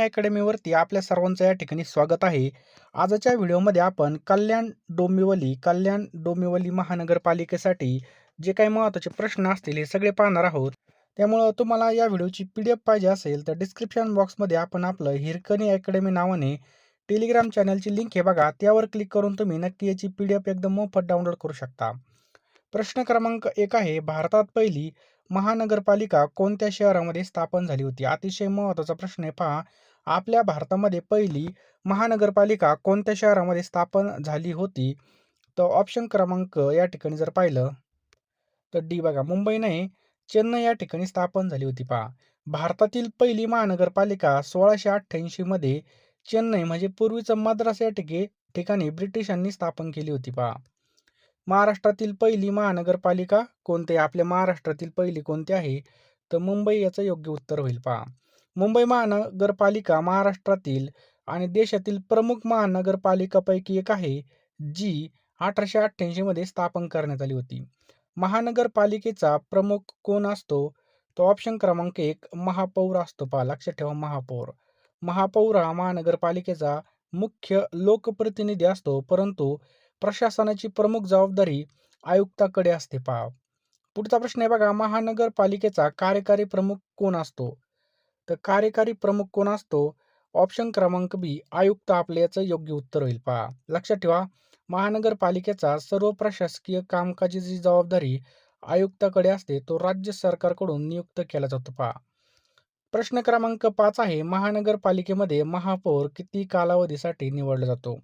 अकॅडमीवरती आपल्या सर्वांचं या ठिकाणी स्वागत आहे. आजच्या व्हिडिओमध्ये आपण कल्याण डोंबिवली कल्याण डोंबिवली महानगरपालिकेसाठी जे काही महत्त्वाचे प्रश्न असतील हे सगळे पाहणार आहोत. त्यामुळं तुम्हाला या व्हिडिओची पी डी एफ पाहिजे असेल तर डिस्क्रिप्शन बॉक्समध्ये आपण आपलं हिरकणी अकॅडमी नावाने टेलिग्राम चॅनलची लिंक हे बघा त्यावर क्लिक करून तुम्ही नक्की याची पी डी एफ एकदम मोफत डाउनलोड करू शकता. प्रश्न क्रमांक एक आहे भारतात पहिली महानगरपालिका कोणत्या शहरामध्ये स्थापन झाली होती? अतिशय महत्त्वाचा प्रश्न आहे. पहा आपल्या भारतामध्ये पहिली महानगरपालिका कोणत्या शहरामध्ये स्थापन झाली होती? तर ऑप्शन क्रमांक या ठिकाणी जर पाहिलं तर डी बघा मुंबई नाही चेन्नई या ठिकाणी स्थापन झाली होती. पहा भारतातील पहिली महानगरपालिका सोळाशे अठ्ठ्याऐंशी मध्ये चेन्नई म्हणजे पूर्वीचं मद्रास या ठिके ठिकाणी ब्रिटिशांनी स्थापन केली होती. पहा महाराष्ट्रातील पहिली महानगरपालिका कोणते? आपल्या महाराष्ट्रातील पहिली कोणती आहे? तर मुंबई याचं योग्य उत्तर होईल पहा. मुंबई महानगरपालिका महाराष्ट्रातील आणि देशातील प्रमुख महानगरपालिकापैकी एक आहे जी अठराशे अठ्ठ्याऐंशीमध्ये स्थापन करण्यात आली होती. महानगरपालिकेचा प्रमुख कोण असतो? तो ऑप्शन क्रमांक एक महापौर असतो पहा. लक्षात ठेवा महापौर. महापौर हा महानगरपालिकेचा मुख्य लोकप्रतिनिधी असतो परंतु प्रशासनाची प्रमुख जबाबदारी आयुक्ताकडे असते पहा पुढचा प्रश्न आहे बघा महानगरपालिकेचा कार्यकारी प्रमुख कोण असतो? तर कार्यकारी प्रमुख कोण असतो? ऑप्शन क्रमांक बी आयुक्त आपले याचं योग्य उत्तर होईल पहा. लक्षात ठेवा महानगरपालिकेचा सर्व प्रशासकीय कामकाजाची जबाबदारी आयुक्ताकडे असते तो राज्य सरकारकडून नियुक्त केला जातो पहा. प्रश्न क्रमांक पाच आहे महानगरपालिकेमध्ये महापौर किती कालावधीसाठी निवडला जातो?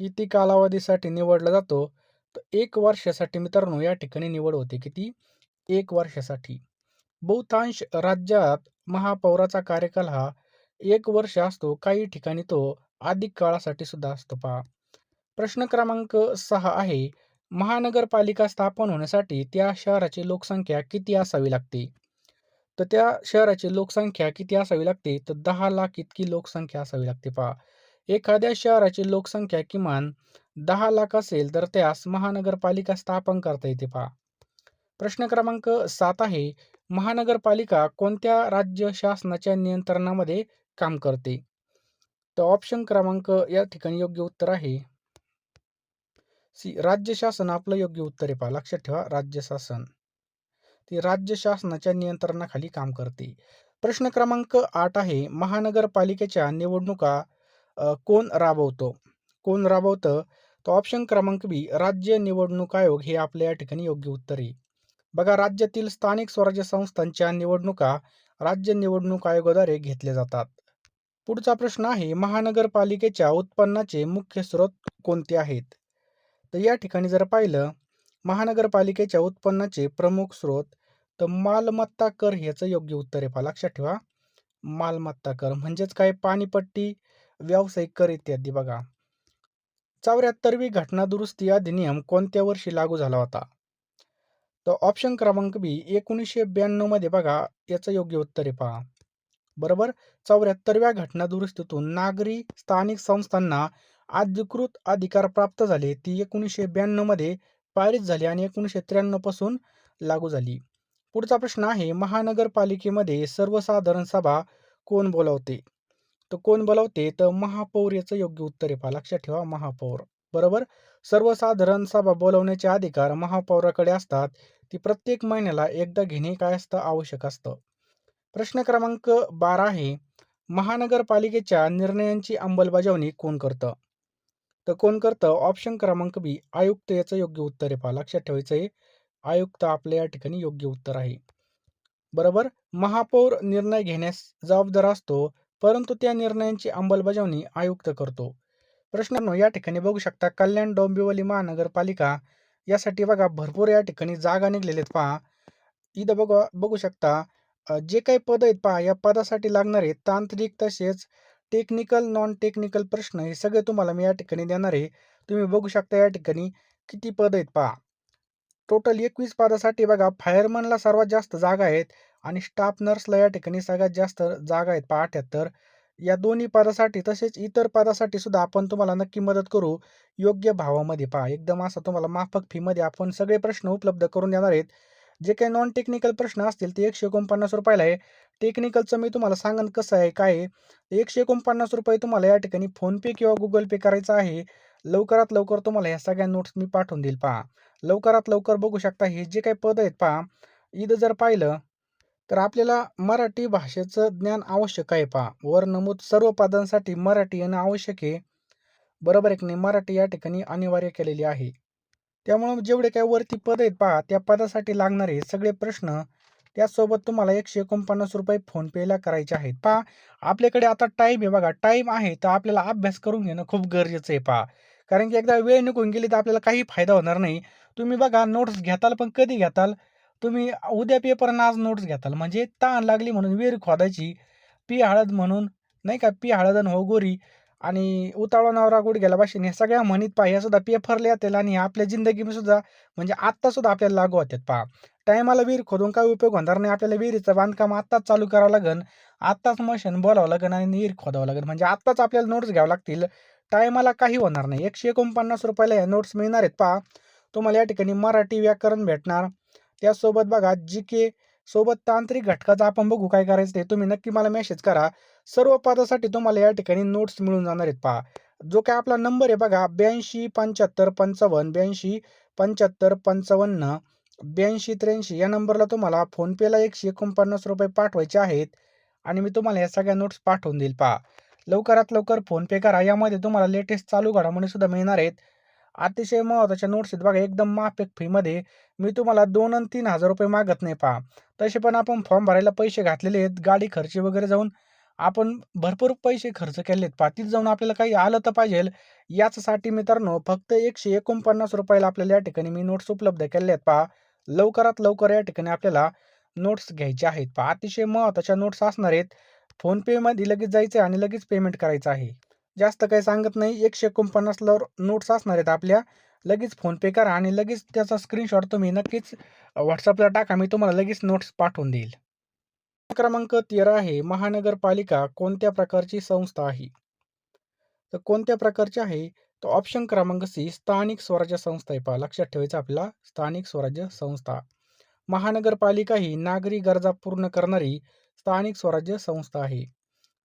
किती कालावधीसाठी निवडला जातो? तर एक वर्षासाठी मित्रांनो या ठिकाणी निवड होते किती? एक वर्षासाठी. बहुतांश राज्यात महापौराचा कार्यकाल हा एक वर्ष असतो काही ठिकाणी तो अधिक काळासाठी सुद्धा असतो. पहा. प्रश्न क्रमांक सहा आहे. महानगरपालिका स्थापन होण्यासाठी त्या शहराची लोकसंख्या किती असावी लागते? तर त्या शहराची लोकसंख्या किती असावी लागते? तर दहा लाख इतकी लोकसंख्या असावी लागते. पहा. एखाद्या शहराची लोकसंख्या किमान दहा लाख असेल तर त्यास महानगरपालिका स्थापन करता येते पहा. प्रश्न क्रमांक सात आहे महानगरपालिका कोणत्या राज्य शासनाच्या नियंत्रणामध्ये काम करते? तर ऑप्शन क्रमांक या ठिकाणी योग्य उत्तर आहे. सी राज्य शासन आपलं योग्य उत्तर आहे पहा लक्षात ठेवा राज्य शासन. ती राज्य शासनाच्या नियंत्रणाखाली काम करते. प्रश्न क्रमांक आठ आहे महानगरपालिकेच्या निवडणुका कोण राबवतो? कोण राबवतं? तर ऑप्शन क्रमांक बी राज्य निवडणूक आयोग हे आपल्या या ठिकाणी योग्य उत्तर आहे. बघा राज्यातील स्थानिक स्वराज्य संस्थांच्या निवडणुका राज्य निवडणूक आयोगाद्वारे घेतल्या जातात. पुढचा प्रश्न आहे महानगरपालिकेच्या उत्पन्नाचे मुख्य स्रोत कोणते आहेत? तर या ठिकाणी जर पाहिलं महानगरपालिकेच्या उत्पन्नाचे प्रमुख स्रोत तर मालमत्ता कर ह्याचं योग्य उत्तर आहे. पहा लक्षात ठेवा. मालमत्ता कर म्हणजेच काय? पाणीपट्टी व्यावसायिक कर इत्यादी बघा चौऱ्याहत्तरवी घटना दुरुस्ती अधिनियम कोणत्या वर्षी लागू झाला होता? तर ऑप्शन क्रमांक बी एकोणीसशे ब्याण्णवमध्ये बघा याचं योग्य उत्तर आहे पहा. बरोबर? चौऱ्याहत्तरव्या घटना दुरुस्तीतून नागरी स्थानिक संस्थांना अधिकृत अधिकार प्राप्त झाले. ती एकोणीसशे ब्याण्णवमध्ये पारित झाली आणि एकोणीसशे त्र्याण्णवपासून लागू झाली. पुढचा प्रश्न आहे महानगरपालिकेमध्ये सर्वसाधारण सभा कोण बोलावते? तर कोण बोलावते? तर महापौर याचं योग्य उत्तर आहे लक्षात ठेवा महापौर. बरोबर? सर्वसाधारण सभा बोलवण्याचे अधिकार महापौराकडे असतात. ती प्रत्येक महिन्याला एकदा घेणे काय असतं? आवश्यक असतं. प्रश्न क्रमांक बारा आहे महानगरपालिकेच्या निर्णयांची अंमलबजावणी कोण करतं? तर कोण करतं? ऑप्शन क्रमांक बी आयुक्त याचं योग्य उत्तर आहे पहा लक्षात ठेवायचं आहे. आयुक्त आपल्या या ठिकाणी योग्य उत्तर आहे. बरोबर? महापौर निर्णय घेण्यास जबाबदार असतो. परंतु त्या निर्णयांची अंमलबजावणी आयुक्त करतो. प्रश्न या ठिकाणी बघू शकता कल्याण डोंबिवली महानगरपालिका यासाठी बघा भरपूर या ठिकाणी जागा निघलेल्या आहेत. पहा इथं बघा बघू शकता जे काही पद आहेत पहा या पदासाठी लागणारे तांत्रिक तसेच टेक्निकल नॉन टेक्निकल प्रश्न हे सगळे तुम्हाला मी या ठिकाणी देणार आहे. तुम्ही बघू शकता या ठिकाणी किती पद आहेत पहा. टोटल एकवीस पदासाठी बघा फायरमनला सर्वात जास्त जागा आहेत. आणि स्टाफ नर्सला या ठिकाणी सगळ्यात जास्त जागा आहेत पहा अठ्याहत्तर या दोन्ही पदासाठी तसेच इतर पदासाठी सुद्धा आपण तुम्हाला नक्की मदत करू. योग्य भावामध्ये पहा. एकदम असं तुम्हाला माफक फीमध्ये आपण सगळे प्रश्न उपलब्ध करून देणार आहेत. जे काही नॉन टेक्निकल प्रश्न असतील ते एकशे एकोणपन्नास रुपयाला आहे. टेक्निकलचं मी तुम्हाला सांगेन कसं आहे काय आहे? एकशे एकोणपन्नास रुपये तुम्हाला या ठिकाणी फोनपे किंवा गुगल पे करायचं आहे. लवकरात लवकर तुम्हाला ह्या सगळ्या नोट्स मी पाठवून देईल पहा. लवकरात लवकर बघू शकता हे जे काही पद आहेत पहा. इथं जर पाहिलं तर आपल्याला मराठी भाषेचं ज्ञान आवश्यक आहे पहा. वर नमूद सर्व पदांसाठी मराठी येणं आवश्यक आहे. बरोबर एक नाही? मराठी या ठिकाणी अनिवार्य केलेली आहे. त्यामुळं जेवढे काही वरती पद आहेत पहा त्या पदासाठी लागणारे सगळे प्रश्न त्यासोबत तुम्हाला एकशे एकोणपन्नास रुपये फोनपेला करायचे आहेत. पहा आपल्याकडे आता टाईम आहे बघा. टाईम आहे तर आपल्याला अभ्यास करून घेणं खूप गरजेचं आहे पहा. कारण की एकदा वेळ निघून गेली तर आपल्याला काही फायदा होणार नाही. तुम्ही बघा नोट्स घेताल पण कधी घेताल? तुम्ही उद्या पेपर आज नोट्स घेताल. म्हणजे ताण लागली म्हणून विहीर खोदायची पी हळद म्हणून नाही का? पी हळदन हो गोरी आणि उतावळा नवरा घ्यायला भाषेने हे सगळ्या म्हणीत पहा ह्या सुद्धा पेपरला येतील आणि आपल्या जिंदगी सुद्धा म्हणजे आत्ता सुद्धा आपल्याला लागू होतात पहा. टायमाला विहीर खोदून काय उपयोग होणार नाही? आपल्याला विहिरीचं बांधकाम आत्ताच चालू करावं लागेल आत्ताच मशीन बोलावं लागेल आणि विहीर खोदावं लागेल म्हणजे आत्ताच आपल्याला नोट्स घ्यावं लागतील. टायमाला काही होणार नाही. एकशे एकोणपन्नास रुपयाला या नोट्स मिळणार आहेत पहा. तुम्हाला या ठिकाणी मराठी व्याकरण भेटणार. त्यासोबत बघा जी के सोबत तांत्रिक घटकाचा आपण बघू काय करायचं ते तुम्ही नक्की मला मेसेज करा. सर्व पदासाठी तुम्हाला या ठिकाणी नोट्स मिळून जाणार आहेत पहा. जो काय आपला नंबर आहे बघा ब्याऐंशी पंच्याहत्तर पंचावन्न ब्याऐंशी पंच्याहत्तर पंचावन्न ब्याऐंशी त्र्याऐंशी या नंबरला तुम्हाला फोनपेला एकशे एकोणपन्नास रुपये पाठवायचे आहेत आणि मी तुम्हाला या सगळ्या नोट्स पाठवून देईल पहा. लवकरात लवकर फोनपे करा. यामध्ये तुम्हाला लेटेस्ट चालू घडामोडी सुद्धा मिळणार आहेत. अतिशय महत्त्वाच्या नोट्स आहेत बघा एकदम माफक फीमध्ये मी तुम्हाला दोन आणि तीन हजार रुपये मागत नाही पहा. तसे पण आपण फॉर्म भरायला पैसे घातलेले आहेत गाडी खर्च वगैरे जाऊन आपण भरपूर पैसे खर्च केले आहेत पा तिथे जाऊन आपल्याला काही आलं तर पाहिजे याचसाठी मित्रांनो फक्त एकशे एकोणपन्नास रुपयाला आपल्याला या ठिकाणी मी नोट्स उपलब्ध केले आहेत पहा. लवकरात लवकर या ठिकाणी आपल्याला नोट्स घ्यायचे आहेत पहा. अतिशय महत्त्वाच्या नोट्स असणार आहेत. फोनपेमध्ये लगेच जायचं आहे आणि लगेच पेमेंट करायचं आहे. जास्त काही सांगत नाही. एकशे एकोणपन्नासला नोट्स असणार आहेत आपल्या. लगेच फोनपे करा आणि लगेच त्याचा स्क्रीनशॉट तुम्ही नक्कीच व्हॉट्सअपला टाका. मी तुम्हाला लगेच नोट्स पाठवून देईल. क्रमांक तेरा आहे. महानगरपालिका कोणत्या प्रकारची संस्था आहे? तर कोणत्या प्रकारची आहे? तर ऑप्शन क्रमांक सी स्थानिक स्वराज्य संस्था आहे पहा. लक्षात ठेवायचं आपला स्थानिक स्वराज्य संस्था. महानगरपालिका ही नागरी गरजा पूर्ण करणारी स्थानिक स्वराज्य संस्था आहे.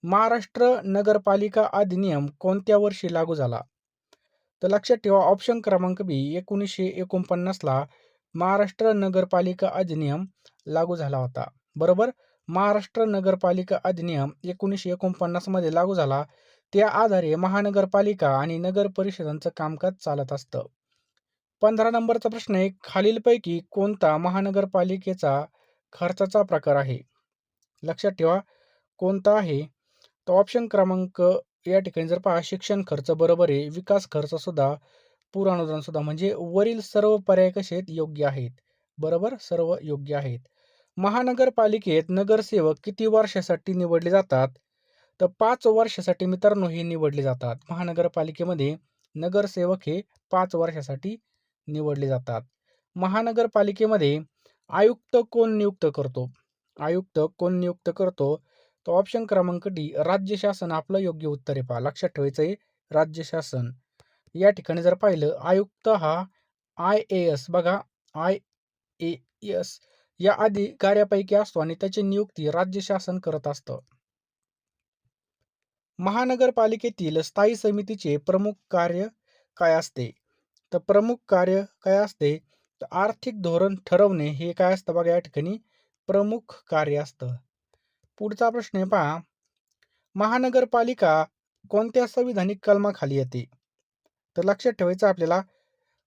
महाराष्ट्र नगरपालिका अधिनियम कोणत्या वर्षी लागू झाला? तर लक्षात ठेवा ऑप्शन क्रमांक बी एकोणीसशे एकोणपन्नासला महाराष्ट्र नगरपालिका अधिनियम लागू झाला होता. बरोबर? महाराष्ट्र नगरपालिका अधिनियम एकोणीसशे एकोणपन्नासमध्ये लागू झाला. त्या आधारे महानगरपालिका आणि नगर परिषदांचं कामकाज चालत असतं. पंधरा नंबरचा प्रश्न आहे खालीलपैकी कोणता महानगरपालिकेचा खर्चाचा प्रकार आहे? लक्षात ठेवा कोणता आहे? तर ऑप्शन क्रमांक या ठिकाणी जर पहा शिक्षण खर्च बरोबर आहे विकास खर्चसुद्धा पुरानुदानसुद्धा म्हणजे वरील सर्व पर्याय कसे आहेत? योग्य आहेत. बरोबर? सर्व योग्य आहेत. महानगरपालिकेत नगरसेवक किती वर्षासाठी निवडले जातात? तर पाच वर्षासाठी मित्रांनो हे निवडले जातात. महानगरपालिकेमध्ये नगरसेवक हे पाच वर्षासाठी निवडले जातात. महानगरपालिकेमध्ये आयुक्त कोण नियुक्त करतो? आयुक्त कोण नियुक्त करतो? तर ऑप्शन क्रमांक डी राज्य शासन आपलं योग्य उत्तर आहे पहा. लक्षात ठेवायचं आहे राज्य शासन. या ठिकाणी जर पाहिलं आयुक्त हा आय ए एस बघा आय ए एस या अधिकाऱ्यापैकी असतो आणि त्याची नियुक्ती राज्य शासन करत असतं. महानगरपालिकेतील स्थायी समितीचे प्रमुख कार्य काय असते? तर प्रमुख कार्य काय असते? तर आर्थिक धोरण ठरवणे हे काय असतं बघा या ठिकाणी? प्रमुख कार्य असतं. पुढचा प्रश्न आहे पहा. महानगरपालिका कोणत्या संविधानिक कलमाखाली येते? तर लक्षात ठेवायचं आपल्याला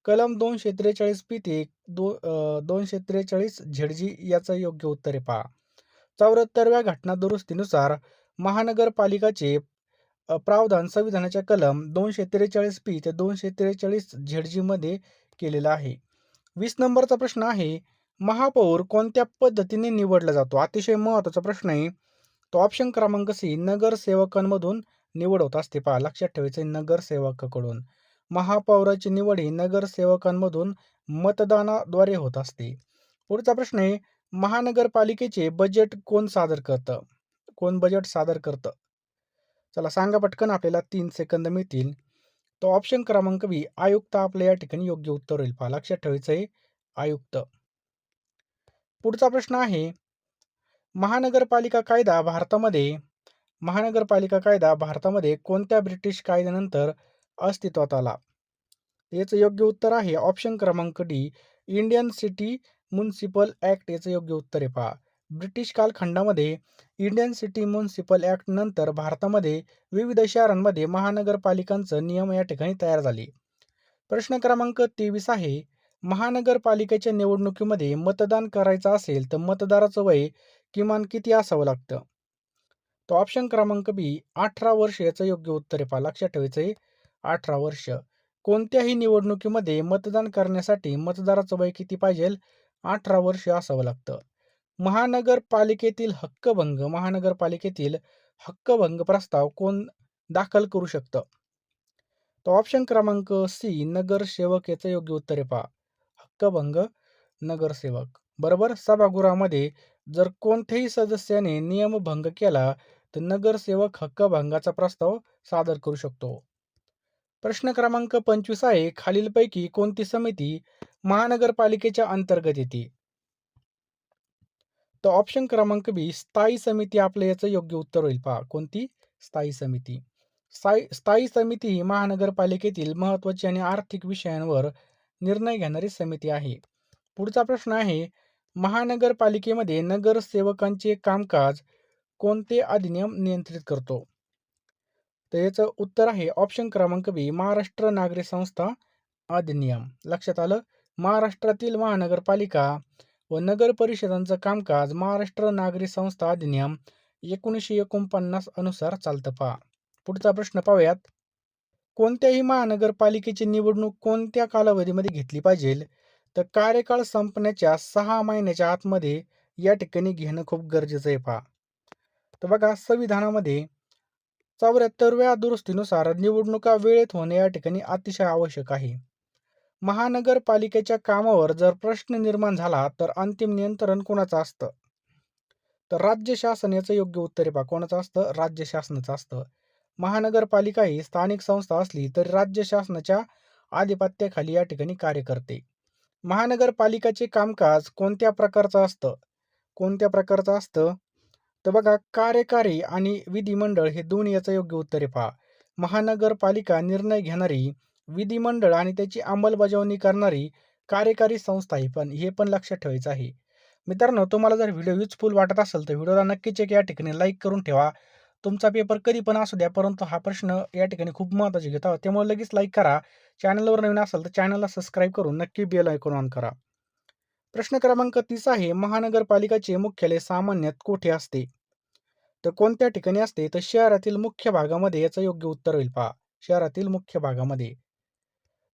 कलम दोनशे त्रेचाळीस पी ते दो दोनशे त्रेचाळीस झेडजी याचं योग्य उत्तर आहे पहा. चौऱ्याहत्तरव्या घटना दुरुस्तीनुसार महानगरपालिकाचे प्रावधान संविधानाच्या कलम दोनशे त्रेचाळीस पी ते दोनशे त्रेचाळीस झेडजीमध्ये केलेलं आहे. वीस नंबरचा प्रश्न आहे महापौर कोणत्या पद्धतीने निवडला जातो? अतिशय महत्त्वाचा प्रश्न आहे. तो ऑप्शन क्रमांक सी नगरसेवकांमधून निवड होत असते. पहा लक्षात ठेवायचं नगरसेवकाकडून. महापौराची निवड ही नगरसेवकांमधून मतदानाद्वारे होत असते. पुढचा प्रश्न आहे महानगरपालिकेचे बजेट कोण सादर करतं? कोण बजेट सादर करतं? चला सांगा पटकन आपल्याला तीन सेकंद मिळतील. तो ऑप्शन क्रमांक बी आयुक्त आपल्या या ठिकाणी योग्य उत्तर होईल. पहा लक्षात ठेवायचं आहे आयुक्त. पुढचा प्रश्न आहे महानगरपालिका कायदा भारतामध्ये महानगरपालिका कायदा भारतामध्ये कोणत्या ब्रिटिश कायद्यानंतर अस्तित्वात आला? याचं योग्य उत्तर आहे ऑप्शन क्रमांक D Indian city municipal act याचं योग्य उत्तर आहे पहा. ब्रिटिश कालखंडामध्ये इंडियन सिटी म्युन्सिपल ॲक्ट नंतर भारतामध्ये विविध शहरांमध्ये महानगरपालिकांचं नियम या ठिकाणी तयार झाले. प्रश्न क्रमांक तेवीस आहे महानगरपालिकेच्या निवडणुकीमध्ये मतदान करायचं असेल तर मतदाराचं वय किमान किती असावं लागतं? तो ऑप्शन क्रमांक बी अठरा वर्ष याचं योग्य उत्तर आहे. पहा लक्षात ठेवायचं आहे. अठरा वर्ष. कोणत्याही निवडणुकीमध्ये मतदान करण्यासाठी मतदाराचं वय किती पाहिजे? अठरा वर्ष असावं लागतं. महानगरपालिकेतील हक्कभंग महानगरपालिकेतील हक्कभंग प्रस्ताव कोण दाखल करू शकतं? तो ऑप्शन क्रमांक सी नगरसेवक याचं योग्य उत्तर आहे. पहा हक्कभंग नगरसेवक. बरोबर? सभागृहामध्ये जर कोणत्याही सदस्याने नियमभंग केला तर नगरसेवक हक्कभंगाचा प्रस्ताव सादर करू शकतो. प्रश्न क्रमांक पंचवीस आहे. खालीलपैकी कोणती समिती महानगरपालिकेच्या अंतर्गत येते? तर ऑप्शन क्रमांक बी स्थायी समिती आपलं याचं योग्य उत्तर होईल. पहा कोणती? स्थायी समिती. स्थायी स्थायी समिती ही महानगरपालिकेतील महत्त्वाची आणि आर्थिक विषयांवर निर्णय घेणारी समिती आहे. पुढचा प्रश्न आहे महानगरपालिकेमध्ये नगरसेवकांचे कामकाज कोणते अधिनियम नियंत्रित करतो? तर याचं उत्तर आहे ऑप्शन क्रमांक बी महाराष्ट्र नागरी संस्था अधिनियम. लक्षात आलं? महाराष्ट्रातील महानगरपालिका व नगर परिषदांचं कामकाज महाराष्ट्र नागरी संस्था अधिनियम एकोणीसशे एकोणपन्नास अनुसार चालतं पहा. पुढचा प्रश्न पाहूयात. कोणत्याही महानगरपालिकेची निवडणूक कोणत्या कालावधीमध्ये घेतली पाहिजे? तर कार्यकाळ संपण्याच्या सहा महिन्याच्या आतमध्ये या ठिकाणी घेणं खूप गरजेचं आहे पहा. तर बघा संविधानामध्ये चौऱ्याहत्तरव्या दुरुस्तीनुसार निवडणुका वेळेत होणे या ठिकाणी अतिशय आवश्यक आहे. महानगरपालिकेच्या कामावर जर प्रश्न निर्माण झाला तर अंतिम नियंत्रण कोणाचं असतं? तर राज्य शासन याचं योग्य उत्तर आहे पहा. कोणाचं असतं? राज्य शासनाचं असतं. महानगरपालिका ही स्थानिक संस्था असली तरी राज्य शासनाच्या आधिपत्याखाली या ठिकाणी कार्य करते. महानगरपालिकाचे कामकाज कोणत्या प्रकारचं असतं? कोणत्या प्रकारचं असतं? तर बघा कार्यकारी आणि विधिमंडळ हे दोन्ही याचं योग्य उत्तर आहे पहा. महानगरपालिका निर्णय घेणारी विधिमंडळ आणि त्याची अंमलबजावणी करणारी कार्यकारी संस्था आहे पण हे पण लक्षात ठेवायचं आहे. मित्रांनो तुम्हाला जर व्हिडिओ युजफुल वाटत असेल तर व्हिडिओला नक्कीच एक या ठिकाणी लाईक करून ठेवा. तुमचा पेपर कधी पण असू द्या परंतु हा प्रश्न या ठिकाणी खूप महत्त्वाचे घेत आहोत. त्यामुळे लगेच लाईक करा. चॅनलवर नवीन असेल तर चॅनलला सबस्क्राईब करून नक्की बेल ऐकून ऑन करा. प्रश्न क्रमांक तीस आहे महानगरपालिकाचे मुख्यालय सामान्यात कोठे असते? तर कोणत्या ठिकाणी असते? तर शहरातील मुख्य भागामध्ये याचं योग्य उत्तर होईल पहा. शहरातील मुख्य भागामध्ये.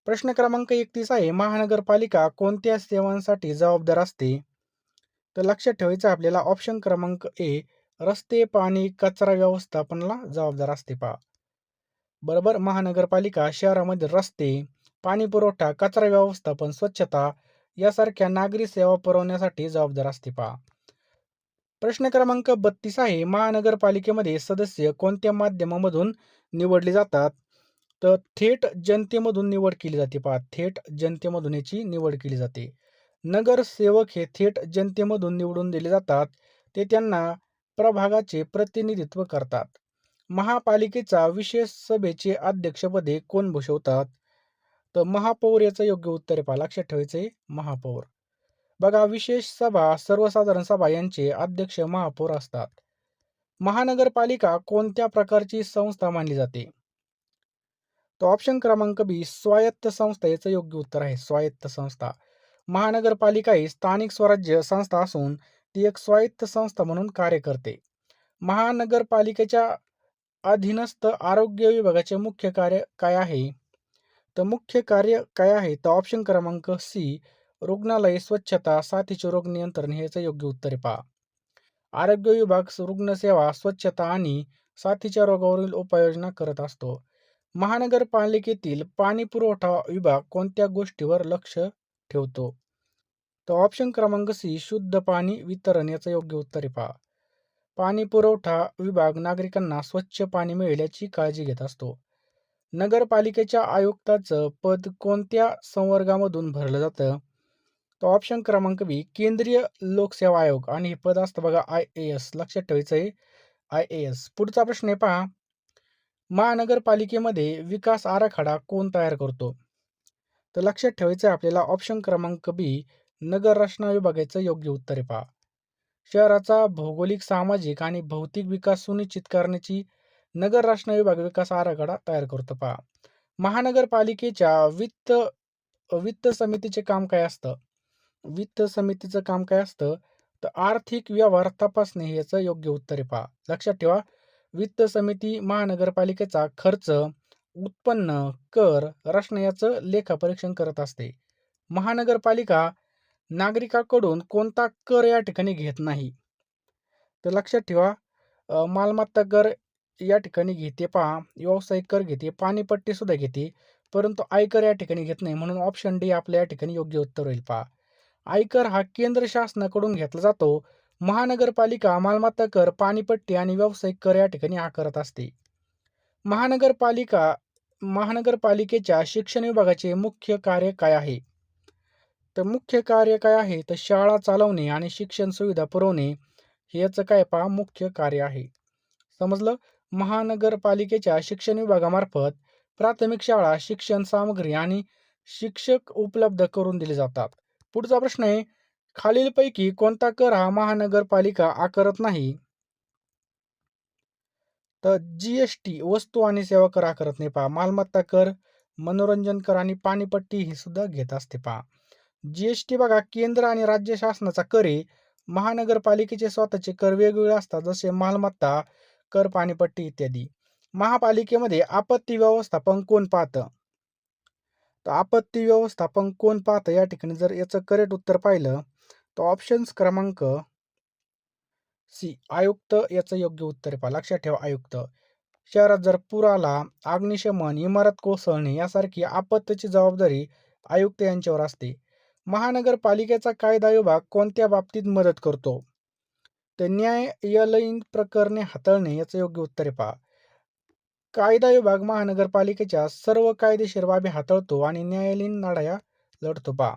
प्रश्न क्रमांक एकतीस आहे महानगरपालिका कोणत्या सेवांसाठी जबाबदार असते? तर लक्षात ठेवायचं आपल्याला ऑप्शन क्रमांक ए रस्ते पाणी कचरा व्यवस्थापनाला जबाबदार असते पहा. बरोबर महानगरपालिका शहरामध्ये रस्ते पाणी पुरवठा कचरा व्यवस्थापन स्वच्छता यासारख्या नागरी सेवा पुरवण्यासाठी जबाबदार असते पहा. प्रश्न क्रमांक बत्तीस आहे महानगरपालिकेमध्ये सदस्य कोणत्या माध्यमामधून निवडले जातात? तर थेट जनतेमधून निवड केली जाते पहा थेट जनतेमधून याची निवड केली जाते. नगरसेवक हे थेट जनतेमधून निवडून दिले जातात ते त्यांना प्रभागाचे प्रतिनिधित्व करतात. महापालिकेचा विशेष सभेचे अध्यक्षपदे कोण भूषवतात? तर महापौर याचं योग्य उत्तर पहा लक्षात ठेवायचे महापौर. बघा विशेष सभा सर्वसाधारण सभा यांचे अध्यक्ष महापौर असतात. महानगरपालिका कोणत्या प्रकारची संस्था मानली जाते? तो ऑप्शन क्रमांक बी स्वायत्त संस्था याचं योग्य उत्तर आहे स्वायत्त संस्था. महानगरपालिका ही स्थानिक स्वराज्य संस्था असून ती एक स्वायत्त संस्था म्हणून कार्य करते. महानगरपालिकेच्या अधीनस्थ आरोग्य विभागाचे मुख्य कार्य काय आहे? तर मुख्य कार्य काय आहे? तर ऑप्शन क्रमांक सी रुग्णालय स्वच्छता साथीचे रोग नियंत्रण हेच योग्य उत्तर पहा. आरोग्य विभाग रुग्णसेवा स्वच्छता आणि साथीच्या रोगावरील उपाययोजना करत असतो. महानगरपालिकेतील पाणी पुरवठा विभाग कोणत्या गोष्टीवर लक्ष ठेवतो? तर ऑप्शन क्रमांक सी शुद्ध पाणी वितरण याचं योग्य उत्तर आहे. पहा. पाणी पुरवठा विभाग नागरिकांना स्वच्छ पाणी मिळेल याची काळजी घेत असतो. नगरपालिकेच्या आयुक्ताचं पद कोणत्या संवर्गामधून भरलं जातं? तर ऑप्शन क्रमांक बी केंद्रीय लोकसेवा आयोग आणि हे पद असतं बघा आय ए एस लक्षात ठेवायचं आहे. आय ए एस पुढचा प्रश्न आहे पहा. महानगरपालिकेमध्ये विकास आराखडा कोण तयार करतो? तर लक्षात ठेवायचं आहे आपल्याला ऑप्शन क्रमांक बी नगर रचना विभागाचं योग्य उत्तर पहा. शहराचा भौगोलिक सामाजिक आणि भौतिक विकास सुनिश्चित करण्याची नगर रचना विभाग विकास आराखडा तयार करतो पहा. महानगरपालिकेच्या वित्त वित्त समितीचे काम काय असतं? वित्त समितीचं काम काय असतं? तर आर्थिक व्यवहार तपासणे याचं योग्य उत्तर आहे पहा. लक्षात ठेवा वित्त समिती महानगरपालिकेचा खर्च उत्पन्न कर रचना याचं लेखापरीक्षण करत असते. महानगरपालिका नागरिकाकडून कोणता कर या ठिकाणी घेत नाही. तर लक्षात ठेवा मालमत्ता कर या ठिकाणी घेते पहा व्यावसायिक कर घेते पाणीपट्टीसुद्धा घेते परंतु आयकर या ठिकाणी घेत नाही म्हणून ऑप्शन डी आपल्या या ठिकाणी योग्य उत्तर होईल पहा. आयकर हा केंद्र शासनाकडून घेतला जातो महानगरपालिका मालमत्ता कर पाणीपट्टी आणि व्यावसायिक कर या ठिकाणी आकारत असते. महानगरपालिका महानगरपालिकेच्या शिक्षण विभागाचे मुख्य कार्य काय आहे? तर मुख्य कार्य काय आहे? तर शाळा चालवणे आणि शिक्षण सुविधा पुरवणे हे याचं काय पहा मुख्य कार्य आहे. समजलं? महानगरपालिकेच्या शिक्षण विभागामार्फत प्राथमिक शाळा शिक्षण सामग्री आणि शिक्षक उपलब्ध करून दिले जातात. पुढचा प्रश्न आहे खालीलपैकी कोणता कर हा महानगरपालिका आकारत नाही? तर जी एस टी वस्तू आणि सेवा कर आकारत नाही पहा. मालमत्ता कर मनोरंजन कर आणि पाणीपट्टी ही सुद्धा घेत असते पहा. जी एस टी बघा केंद्र आणि राज्य शासनाचा कर आहे. महानगरपालिकेचे स्वतःचे कर वेगवेगळे असतात जसे मालमत्ता कर पाणीपट्टी इत्यादी. महापालिकेमध्ये आपत्ती व्यवस्थापन कोण पाहतं? तर आपत्ती व्यवस्थापन कोण पाहतं? या ठिकाणी जर याचं करेक्ट उत्तर पाहिलं तर ऑप्शन्स क्रमांक सी आयुक्त. याचं योग्य उत्तर आहे पहा लक्षात ठेवा आयुक्त. शहरात जर पूर आला अग्निशमन इमारत कोसळणे यासारखी आपत्तीची जबाबदारी आयुक्त यांच्यावर असते. महानगरपालिकेचा कायदा विभाग कोणत्या बाबतीत मदत करतो? तर न्यायालयीन प्रकरणे हाताळणे याचं योग्य उत्तर आहे पहा. कायदा विभाग महानगरपालिकेच्या सर्व कायदेशीर बाबी हाताळतो आणि न्यायालयीन लढाया लढतो पहा.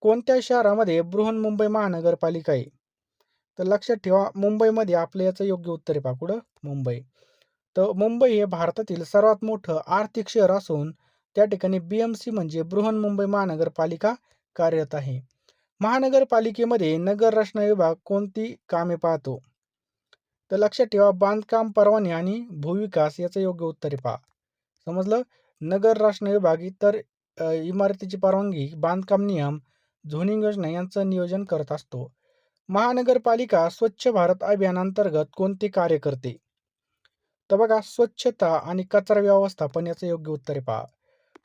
कोणत्या शहरामध्ये बृहन्मुंबई महानगरपालिका आहे? तर लक्षात ठेवा मुंबईमध्ये आपलं याचं योग्य उत्तर आहे पहा कुठं? मुंबई. तर मुंबई हे भारतातील सर्वात मोठं आर्थिक शहर असून त्या ठिकाणी बी एम सी म्हणजे बृहन्मुंबई महानगरपालिका कार्यरत आहे. महानगरपालिकेमध्ये नगर रचना विभाग कोणती कामे पाहतो? तर लक्षात ठेवा बांधकाम परवाने आणि भूविकास याचं योग्य उत्तर पहा. समजलं? नगर रचना विभाग इतर इमारतीची परवानगी बांधकाम नियम झोनिंग योजना यांचं नियोजन करत असतो. महानगरपालिका स्वच्छ भारत अभियानांतर्गत कोणते कार्य करते? तर बघा स्वच्छता आणि कचरा व्यवस्थापन याचं योग्य उत्तर पहा.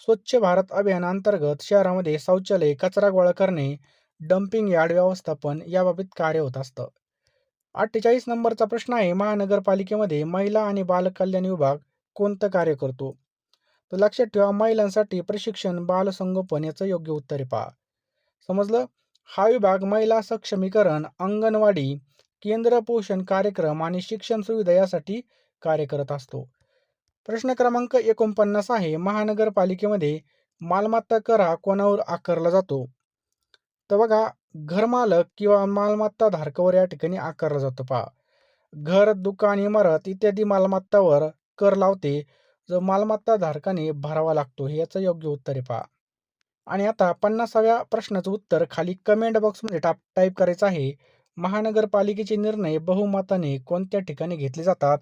स्वच्छ भारत अभियानांतर्गत शहरामध्ये शौचालय कचरा गोळा करणे डम्पिंग यार्ड व्यवस्थापन याबाबत कार्य होत असतं. अठ्ठेचाळीस नंबरचा प्रश्न आहे महानगरपालिकेमध्ये महिला आणि बालकल्याण विभाग कोणतं कार्य करतो? तर लक्षात ठेवा महिलांसाठी प्रशिक्षण बालसंगोपन याचं योग्य उत्तर पहा. समजलं? हा विभाग महिला सक्षमीकरण अंगणवाडी केंद्र पोषण कार्यक्रम आणि शिक्षण सुविधा यासाठी कार्य करत असतो. प्रश्न क्रमांक एकोणपन्नास आहे. महानगरपालिकेमध्ये मालमत्ता कर हा कोणावर आकारला जातो? तर बघा घरमालक किंवा मालमत्ता धारकावर या ठिकाणी आकारला जातो पहा. घर दुकान इमारत इत्यादी मालमत्तावर कर लावते. जो मालमत्ता धारकाने भरावा लागतो हे याचं योग्य उत्तर आहे पहा. आणि आता पन्नासाव्या प्रश्नाचं उत्तर खाली कमेंट बॉक्समध्ये टाप टाईप करायचं आहे. महानगरपालिकेचे निर्णय बहुमताने कोणत्या ठिकाणी घेतले जातात?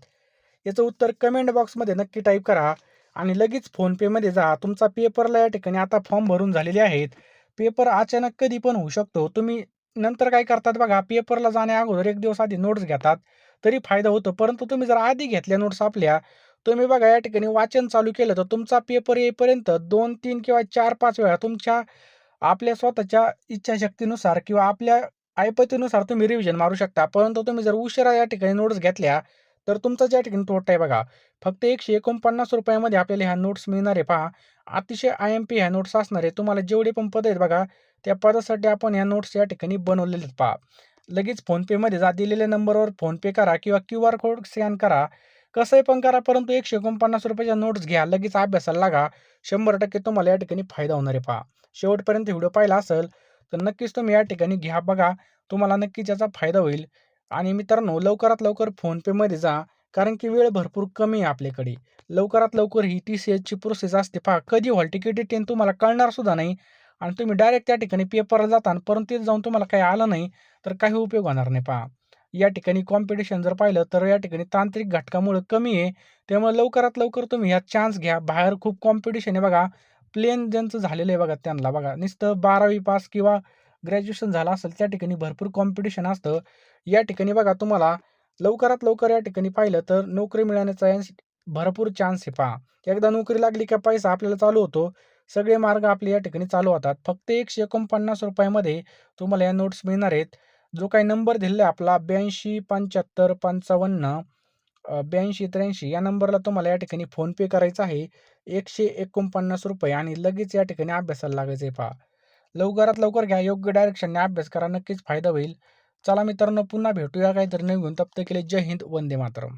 याचं उत्तर कमेंट बॉक्समध्ये नक्की टाईप करा आणि लगेच फोनपेमध्ये जा. तुमचा पेपरला या ठिकाणी आता फॉर्म भरून झालेले आहेत. पेपर अचानक कधी पण होऊ शकतो. तुम्ही नंतर काय करतात बघा पेपरला जाण्या अगोदर एक दिवस आधी नोट्स घेतात. तरी फायदा होतो. परंतु तुम्ही जर आधी घेतल्या नोट्स आपल्या तुम्ही बघा या ठिकाणी वाचन चालू केलं तर तुमचा पेपर येईपर्यंत दोन तीन किंवा चार पाच वेळा तुमच्या आपल्या स्वतःच्या इच्छाशक्तीनुसार किंवा आपल्या ऐपतीनुसार तुम्ही रिव्हिजन मारू शकता. परंतु तुम्ही जर उशिरा या ठिकाणी नोट्स घेतल्या तर तुमचा ज्या ठिकाणी तोटा आहे बघा फक्त एकशे एकोणपन्नास रुपयामध्ये आपल्याला ह्या नोट्स मिळणार आहे पहा. अतिशय आय एम पी ह्या नोट्स असणार आहे. तुम्हाला जेवढे पण पद आहेत बघा त्या पदासाठी आपण ह्या नोट्स या ठिकाणी बनवलेले आहेत पहा. लगेच फोनपेमध्ये जा दिलेल्या नंबरवर फोनपे करा किंवा क्यू आर कोड स्कॅन करा. कसंही पण करा परंतु एकशे एकोणपन्नास रुपयाच्या नोट्स घ्या. लगेच अभ्यासाला लागा. शंभर टक्के तुम्हाला या ठिकाणी फायदा होणार आहे पहा. शेवटपर्यंत व्हिडिओ पाहिला असेल तर नक्कीच तुम्ही या ठिकाणी घ्या बघा. तुम्हाला नक्कीच याचा फायदा होईल. आणि मित्रांनो लवकरात लवकर फोनपेमध्ये जा. कारण की वेळ भरपूर कमी आहे आपल्याकडे. लवकरात लवकर ही टी-सी-एसची प्रोसेस असते पहा. कधी हॉल तिकीट येते तुम्हाला कळणारसुद्धा नाही आणि तुम्ही डायरेक्ट त्या ठिकाणी पेपरला जाता आणि तिथे जाऊन तुम्हाला काही आलं नाही, तर काही उपयोग होणार नाही पहा. या ठिकाणी कॉम्पिटिशन जर पाहिलं तर या ठिकाणी तांत्रिक घटकामुळे कमी आहे. त्यामुळे लवकरात लवकर तुम्ही ह्यात चान्स घ्या. बाहेर खूप कॉम्पिटिशन आहे बघा. प्लेन ज्यांचं झालेलं आहे बघा त्यांना बघा. नुसतं 12वी पास किंवा ग्रॅज्युएशन झालं असेल त्या ठिकाणी भरपूर कॉम्पिटिशन असतं. या ठिकाणी बघा तुम्हाला लवकरात लवकर या ठिकाणी पाहिलं तर नोकरी मिळण्याचा भरपूर चान्स आहे पहा. एकदा नोकरी लागली का पैसा आपल्याला चालू होतो. सगळे मार्ग आपले या ठिकाणी चालू होतात. फक्त एकशे एकोणपन्नास रुपयामध्ये तुम्हाला या नोट्स मिळणार आहेत. जो काही नंबर दिलेला आहे आपला 827555 अ, 8283 या नंबरला तुम्हाला या ठिकाणी फोनपे करायचा आहे. ₹149 आणि लगेच या ठिकाणी अभ्यासाला लागायचं आहे पहा. लवकरात लवकर घ्या. योग्य डायरेक्शनने अभ्यास करा. नक्कीच फायदा होईल. चला मित्रांनो पुन्हा भेटूया काहीतरी नवीन. तप्त केले जय हिंद, वंदे मातरम.